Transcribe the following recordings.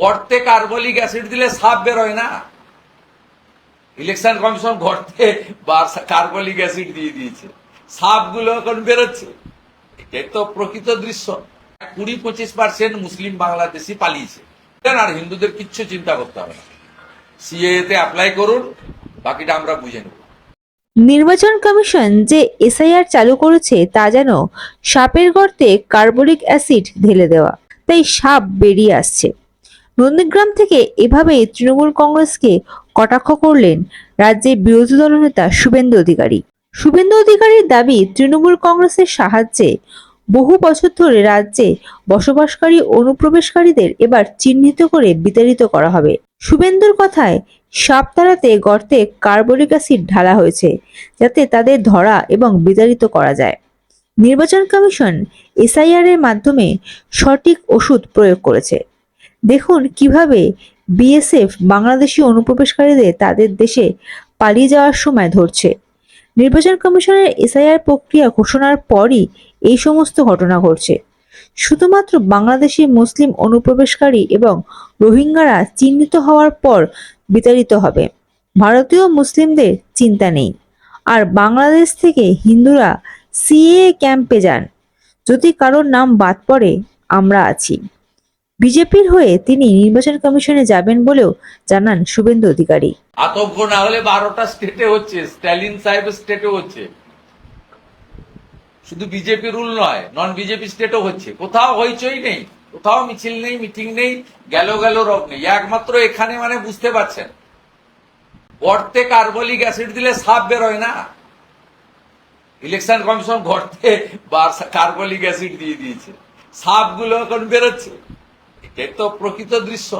গর্তে carbolic acid দিলে সাপ বেরোয় না। ইলেকশন কমিশন গর্তে কার্বলিক অ্যাসিড দিয়ে দিয়েছে। সাপগুলো এখন বেরোচ্ছে। এটাই তো প্রকৃত দৃশ্য। কুড়ি পঁচিশ পার্সেন্ট মুসলিম বাংলাদেশি পালিয়েছে। আর হিন্দুদের কিচ্ছু চিন্তা করতে হবে না। সিএতে অ্যাপ্লাই করুন, বাকিটা আমরা বুঝে নেব। নির্বাচন কমিশন যে এসআইআর চালু করেছে তা যেন সাপের গর্তে কার্বলিক অ্যাসিড ঢেলে দেওয়া। তাই সাপ বেরিয়ে আসছে। নন্দীগ্রাম থেকে এভাবেই তৃণমূল কংগ্রেসকে কটাক্ষ করলেন রাজ্যের বিরোধী দলনেতা শুভেন্দু অধিকারী। শুভেন্দু অধিকারীর দাবি, তৃণমূল কংগ্রেসের সাহায্যে বহু বছর ধরে রাজ্যে বসবাসকারী অনুপ্রবেশকারীদের এবার চিহ্নিত করে বিতাড়িত করা হবে। শুভেন্দুর কথায় সাপ তাড়াতে গর্তে কার্বলিক অ্যাসিড ঢালা হয়েছে, যাতে তাদের ধরা এবং বিতাড়িত করা যায়। নির্বাচন কমিশন এসআইআর এর মাধ্যমে সঠিক ওষুধ প্রয়োগ করেছে। দেখুন কীভাবে বিএসএফ বাংলাদেশি অনুপ্রবেশকারীদের তাদের দেশে পালিয়ে যাওয়ার সময় ধরছে। নির্বাচন কমিশনের এসআইআর প্রক্রিয়া ঘোষণার পরই এই সমস্ত ঘটনা ঘটছে। শুধুমাত্র বাংলাদেশি মুসলিম অনুপ্রবেশকারী এবং রোহিঙ্গারা চিহ্নিত হওয়ার পর বিতাড়িত হবে। ভারতীয় মুসলিমদের চিন্তা নেই। আর বাংলাদেশ থেকে হিন্দুরা সিএ ক্যাম্পে যান। যদি কারোর নাম বাদ পড়ে, আমরা আছি। বিজেপির হয়ে তিনি নির্বাচন কমিশনে যাবেন বলেও জানান শুভেন্দু অধিকারী। আতঙ্ক না হলে বারোটা স্টেটে হচ্ছে, স্ট্যালিন সাহেবের স্টেটে হচ্ছে। শুধু বিজেপি রুল নয় নন বিজেপি স্টেটও হচ্ছে। কোথাও হইচই নেই, কোথাও মিছিল নেই মিটিং নেই, গেল গেল রব নেই। একমাত্র এখানে মানে বুঝতে পারছেন। গর্তে কার্বলিক অ্যাসিড দিলে সাপ বেরোয় না। ইলেকশন কমিশন গর্তে কার্বলিক অ্যাসিড দিয়ে দিয়েছে। সাপগুলো এখন বেরোচ্ছে। এটাই তো প্রকৃত দৃশ্য।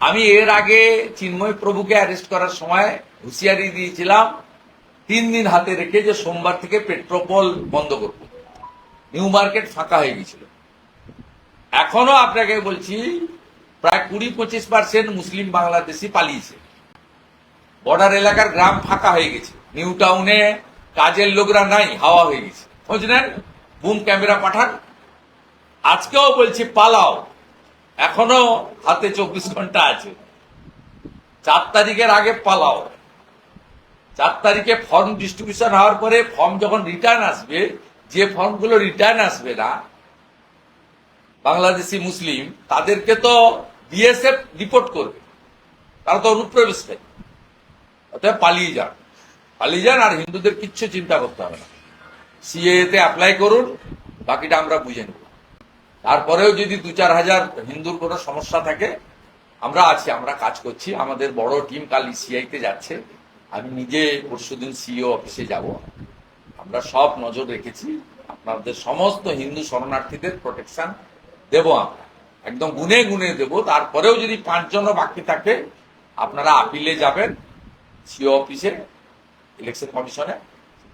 আমি এর আগে চিন্ময় প্রভুকে অ্যারেস্ট করার সময় হুঁশিয়ারি দিয়েছিলাম, তিন দিন হাতে রেখে যে সোমবার থেকে পেট্রোপল বন্ধ করব। নিউ মার্কেট ফাঁকা হয়ে গেছিল। এখনও আপনাকে বলছি, প্রায় কুড়ি পঁচিশ পার্সেন্ট মুসলিম বাংলাদেশি পালিয়েছে। বর্ডার এলাকার গ্রাম ফাঁকা হয়ে গেছে। নিউ টাউনে কাজের লোকরা নাই, হাওয়া হয়ে গেছে। নেন বুম ক্যামেরা পাঠান। আজকেও বলছি, পালাও। এখনও হাতে চব্বিশ ঘণ্টা আছে। চার তারিখের আগে পালাও। চার তারিখে ফর্ম ডিস্ট্রিবিউশন হওয়ার পরে ফর্ম যখন রিটার্ন আসবে, যে ফর্মগুলো রিটার্ন আসবে না, বাংলাদেশি মুসলিম, তাদেরকে তো বিএসএফ রিপোর্ট করবে। তারা তো অনুপ্রবেশকারী অতএব পালিয়ে যান। পালিয়ে যান আর হিন্দুদের কিচ্ছু চিন্তা করতে হবে না। সিএতে অ্যাপ্লাই করুন, বাকিটা আমরা বুঝে নেব। তারপরেও যদি দু চার হাজার হিন্দুর কোনো সমস্যা থাকে, আমরা আছি, আমরা কাজ করছি, আমাদের বড় টিম কাল ইসিআইতে যাচ্ছে। আমি নিজে পরশুদিন সিইও অফিসে যাব। আমরা সব নজর রেখেছি। আপনাদের সমস্ত হিন্দু শরণার্থীদের প্রোটেকশন দেব আমরা। একদম গুনে গুনে দেব। তারপরেও যদি পাঁচজনও বাকি থাকে, আপনারা আপিলে যাবেন সিও অফিসে ইলেকশন কমিশনে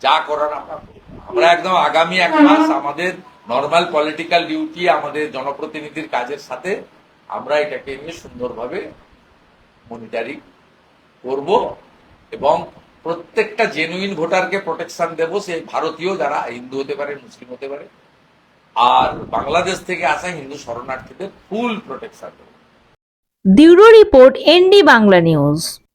যা করার করব। আমরা একদম আগামী এক মাস আমাদের নর্মাল পলিটিক্যাল ডিউটি আমাদের জনপ্রতিনিধির কাজের সাথে আমরা এটাকে নিয়ে সুন্দরভাবে মনিটারিং করব এবং প্রত্যেকটা জেনুইন ভোটারকে প্রোটেকশন দেব সে ভারতীয় যারা হিন্দু হতে পারে মুসলিম হতে পারে। আর বাংলাদেশ থেকে আসা হিন্দু শরণার্থীদের ফুল প্রোটেকশন দেবো। Bureau report ND Bangla news.